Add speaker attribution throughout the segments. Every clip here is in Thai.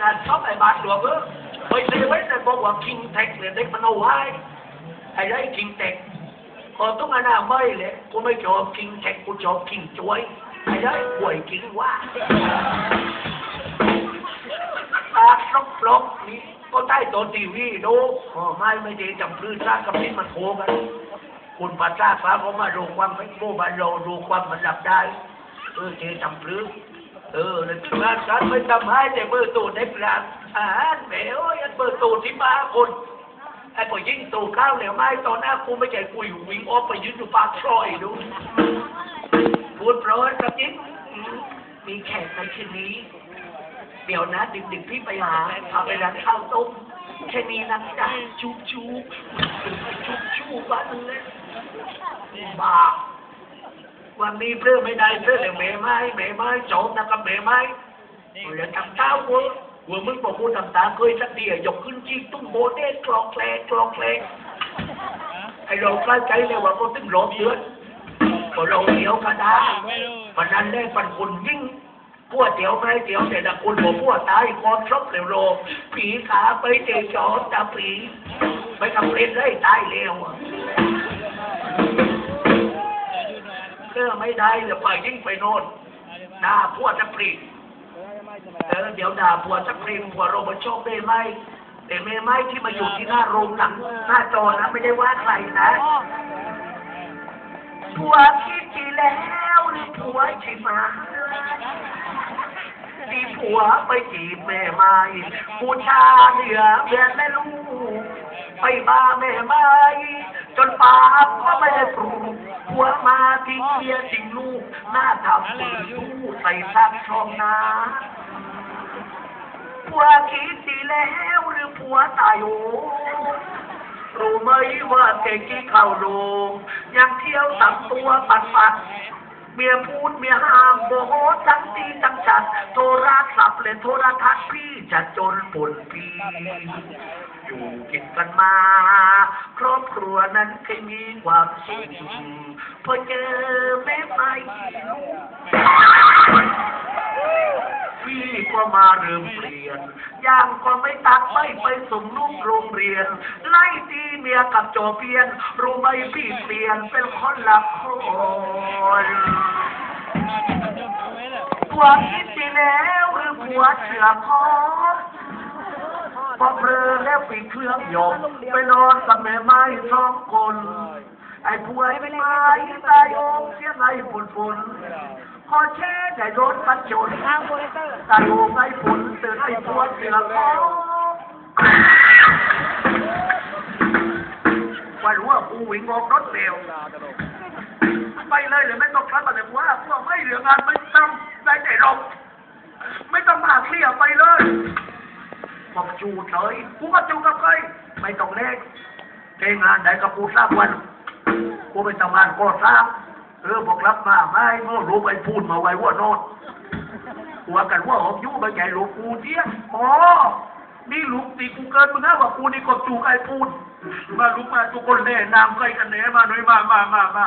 Speaker 1: งานชอบไอ้บาทหลวงเออไปเซเว่นแต่บอกว่าคิงแท็กเนี่ยเด็กมันเอาไว้ไอ้ไรคิงแท็กพอต้องอนาไม่เลยกูไม่ชอบคิงแท็กกูชอบคิงจวยไอ้ไรป่วยคิงว่าตาลอกฟลอกนี่ก็ได้ตัวทีวีดูอ๋อไม่ไม่ดีจำพื้นซากกับนี่มันโคกันคุณปัสสาฟ้าเขามาดูความไม่โมบานเราดูความมันหลับได้เออเจจำพลื้ เออแล้วงานการไม่ทำให้แต่เบอร์ตูในปลาอาหารแหมโอ้ยอันเบอร์ตูที่มาคนไอ้พอยิงตูข้าวเหนียวไม้ตอนหน้ากูไม่ใจกูอยู่วิ่งออกไปยืนอยู่ปากซอยดูพูดเพราะสักนิดอืมมีแขกในที่นี้ เดี๋ยวนะดึกๆพี่ไปหาพาไปร้านข้าวต้มแค่นี้นะจ๊ะชุบชุบชุบชุบบ้านเลยบ้า วันนี้เพื่อไม่ได้เพื่อแต่แม่ไม้แม่ไม้โจมนะกับแม่ไม้เรียนทำเท้าวัววัวมึงบอกกูทำตาเคยสักเดียยกขึ้นจีตุ้งโบเด้กรอกแคลกรอกแคลไอเราใกล้ใจเลยว่าก็ตึงรอบเดือนพอเราเดียวกันได้ปันนั้นได้ปันคนยิ่งพวกเดียวไม่เดียวแต่ละคนบอกพวกตายคอนชอบเร็วโรผีขาไปเตะจอตาผีไปกับเล่นเลยตายเร็ว อะเออไม่ได้เดี๋ยวไปยิ่งไปโน่นด่าพวกจะปรีกเออเดี๋ยวด่าพวกจะปรีกพวกโรบโชคเมย์ไม่แต่เมย์ไม่ที่มาอยู่ที่หน้าโรงหนังหน้าจอนะไม่ได้ว่าใครนะผัวคิดดีแล้วหรือผัวจีบมาดีผัวไปจีบแม่ไม้บูชาเหนือเบียนแม่ลูก ไปบ้าแม่ไม้จนปากก็ไม่ได้ปลูกผัวมาทิ้งเมียทิ้งลูก หน้าทำปืนสู้ใส่ซักช่องนาผัวคิดดีแล้วหรือผัวตายโอรู้ไหมว่าเก่งที่เข้าโรงยังเที่ยวสังตัวปัดปัด เมียพูดเมียห้ามโมโหทั้งตีทั้งจัดโทรศัพท์เลยโทรทัศน์พี่จะจนปนปีอยู่กินกันมา ครอบครัวนั้นเคยมีความสุขพอเจอแม่ไม่ลูก พี่ก็มาเริ่มเปลี่ยนย่างก็ไม่ตักไม่ไปส่งลูกโรงเรียน ไล่ตีเมียกับโจเพียน รู้ไหมพี่เปลี่ยนเป็นคนละคนผัวคิดดีแล้วหรือผัวเชื่อพอพอเพลอแล้วปิดเครื่องหยกไปนอนกับแม่ไม้สองคน ไอ้ผัวไอ้ไม้ตายโองเสียงไอ้ฝุ่นฝุ่น พอแช่แต่โดนมันจน
Speaker 2: ทางโปรเตอร์
Speaker 1: ตาโยไอ้ฝนเตือนไอ้ผัวเสือคอวันรู้ว่ากูวิ่งออกรถเร็วไปเลยหรือไม่ต้องคัดมาเลยว่าพวกไม่เหลืองานไม่ต้องได้แต่ลงไม่ต้องมาเคลียไปเลยบอกจูดเฉยกูก็จูดกับใครไม่ต้องเล็กเกงานไหนกับกูทราบวันกูไปทำงานก็ทราบ เออบอกรับมาไม่เมื่อรู้ไปพูดมาไว้ว่าโนดหัวกันว่าออกยู่ไปใหญ่หลวงกูเจี๊ยอ๋อนี่ลูกตีกูเกินมึงนะว่ากูนี่ก็จูไอ้พูดมาลุกมาทุกคนแน่นามใครกันแน่มาหน่อยมามามามา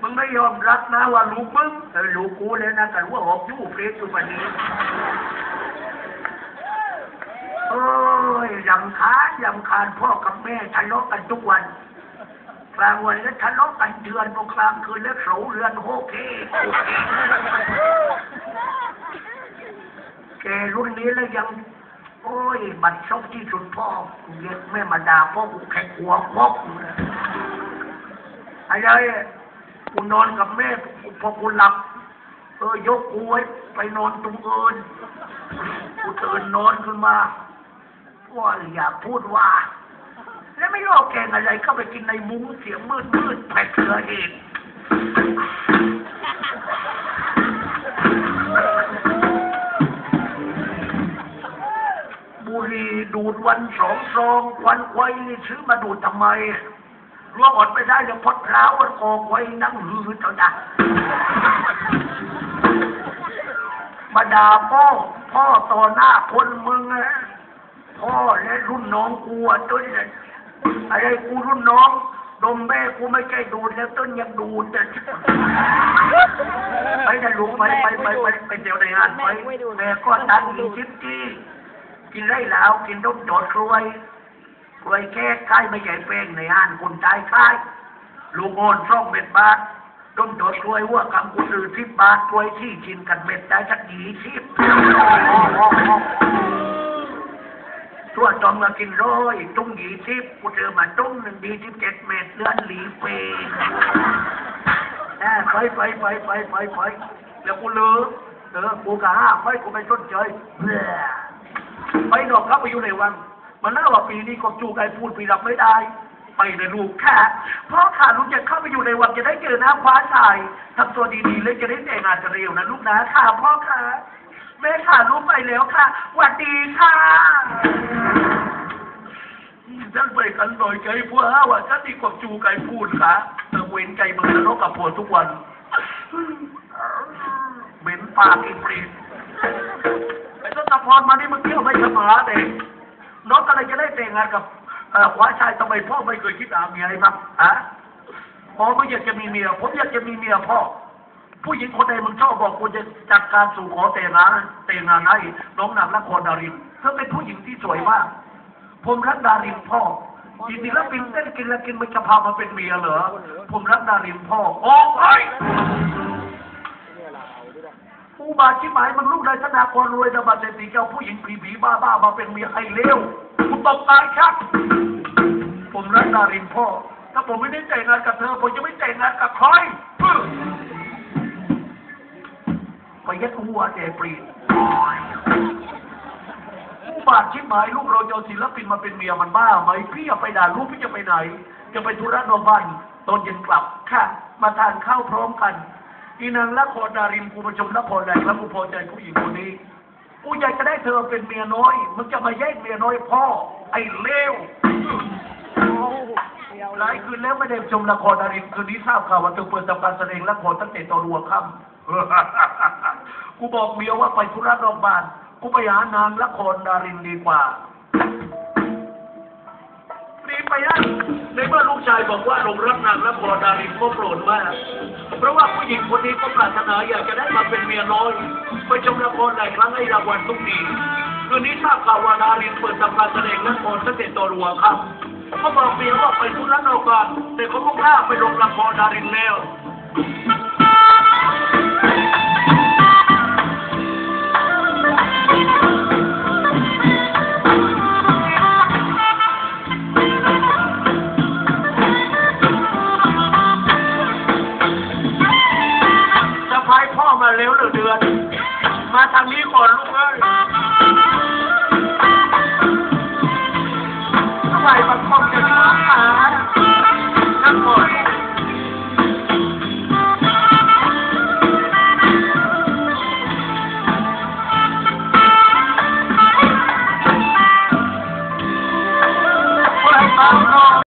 Speaker 1: มึงไม่ยอมรับนะว่าลูกมึงแต่ลูกกูเลยนะกันว่าออกยู่เฟซอยู่ปันนี้โอ้ย ยำคาญยำคาญพ่อกับแม่ทะเลาะกันทุกวันกลางวันแล้วทะเลาะกันเดือนพอกลางคืนแล้วเสาเรือนโฮเคแกรุ่นนี้แล้วยัง โอ้ยบัดซบที่สุดพ่อเรียกแม่มาด่าพ่อกูแค่หัวพอกเลยอะไรกูนอนกับแม่พอกูหลับเออยกกูไว้ไปนอนตรงเอินกูตื่นนอนขึ้นมา ว่าอย่าพูดว่า แล้วไม่ลอกแกงอะไรเข้าไปกินในมุ้งเสียงมืดมืดแผดเสือเองบุรีดูดวันสองซองควันควายซื้อมาดูดทำไมรวงอดไปได้เดี๋ยวพดร้าวคอควายนั่งหือเท่านั้นมาด่าพ่อพ่อต่อหน้าคนมึงนะ พ่อและรุ่นน้องกูอะตัวนี้อะไรกูรุ่นน้องนมแม่กูไม่ใช่ดูดแล้วต้นยังดูดแต่ไปนะลูกไปไปไปไปไปเดี๋ยวในงานไปแม่ก็ตั้งมีชิปจี้กินไรแล้วกินต้มโดดกล้วยกล้วยแค่ใกล้ไม่ใหญ่เป้งในงานคนตายค่ายลูกโอนส่องเม็ดบาทต้มโดดกล้วยว่ากำกูซื้อสิบบาทกล้วยที่กินกันเม็ดได้สักยี่สิบ ตัวจอมก็กินร้อยตุ้งยี่สิบกูเจอมาตุ้งหนึ่งดีสิบเจ็ดเมตรเลื่อนหลีเปงอ่าไปไปไปไปไปไปแล้วกูเลิกเออกูกะห้าไปกูไม่สนใจเบื่อไปนอกครับไปอยู่ในวัง มันน่าว่าปีนี้ก็จูไกพูดปีรับไม่ได้ ไปเลยลูกแค่เพราะขาลูกจะเข้าไปอยู่ในวังจะได้เจอหน้าคว้าชายทำตัวดีๆเลยจะได้แต่งงานกันเร็วนะลูกนะค่ะพ่อค่ะ แม่ขาลูกไปแล้วค่ะหวัดดีค่ะฉันไปกันหน่อยใจพัวว่าฉันดีกว่าจูไก่พูดค่ะเธอเว้นใจมึงทะเลาะกับผัวทุกวันเหม็นปากอีกปรีดไอ้ต้นตะพรมานี่มึงเที่ยวไม่เสมอเด็กน้องอะไรจะได้แต่งงานกับขวาชายทำไมพ่อไม่เคยคิดหาเมียให้มั้งอะพ่อไม่อยากจะมีเมียผมอยากจะมีเมียพ่อ ผู้หญิงคนใดมึงชอบบอกกูจะจัดการสู่ขอแต่งงานแต่านน้องนางละครดารินเธอเป็นผู้หญิงที่สวยมากผมรักดารินพ่อจริงๆแล้วกินเต้นกินแล้วกินมันจะพามาเป็นเมียเหรอผมรักดารินพ่อออกไปผู้บาดชิบหายมันลูกนายธนากรรวยนะบาดเศรษฐีเจ้าผู้หญิงผีผีบ้าบ้ามาเป็นเมียให้เลวกูตบตายครับ ผมรักดารินพ่อถ้าผมไม่ได้แต่งงานกับเธอ ผมจะไม่แต่งงานกับใคร ปึ๊บไปยัดหัวแต่ปรีดผู้บาดชิบหายลูกเราจะเอาศิลปินมาเป็นเมียมันบ้าไหมพี่อย่าไปด่าลูกพี่จะไปไหน จะไปธุระนอกบ้านตอนเย็นกลับค่ะ มาทานข้าวพร้อมกันอีนางละครดารินกูมาชมละครแรงแล้วกูพอใจผู้หญิงคนนี้กูอยากจะได้เธอเป็นเมียน้อยมึงจะมาแย่งเมียน้อยพ่อ ไอ้เลวหลายคืนแล้วไม่ได้ชมละครดารินคืนนี้ทราบข่าวว่าเธอเปิดทำการแสดงละครตั้งแต่ตอนรัวค่ำ กูบอกเมียว่าไปธุระนอกบ้าน กูไปหานางละครดารินดีกว่ารีบไปนะในเมื่อลูกชายบอกว่าหลงรักนางละครดารินก็โกรธมาก เพราะว่าผู้หญิงคนนี้ก็ปรารถนาอยากจะได้มาเป็นเมียน้อยไปชมละครหลายครั้งให้รางวัลทุกปีคืนนี้ทราบข่าวว่าดารินเปิดทำการแสดงละครตั้งแต่ตอรัวค่ำเขาบอกเมียว่าไปธุระนอกบ้านแต่เขาก็กล้าไปลงละครดารินแล้ว มาทา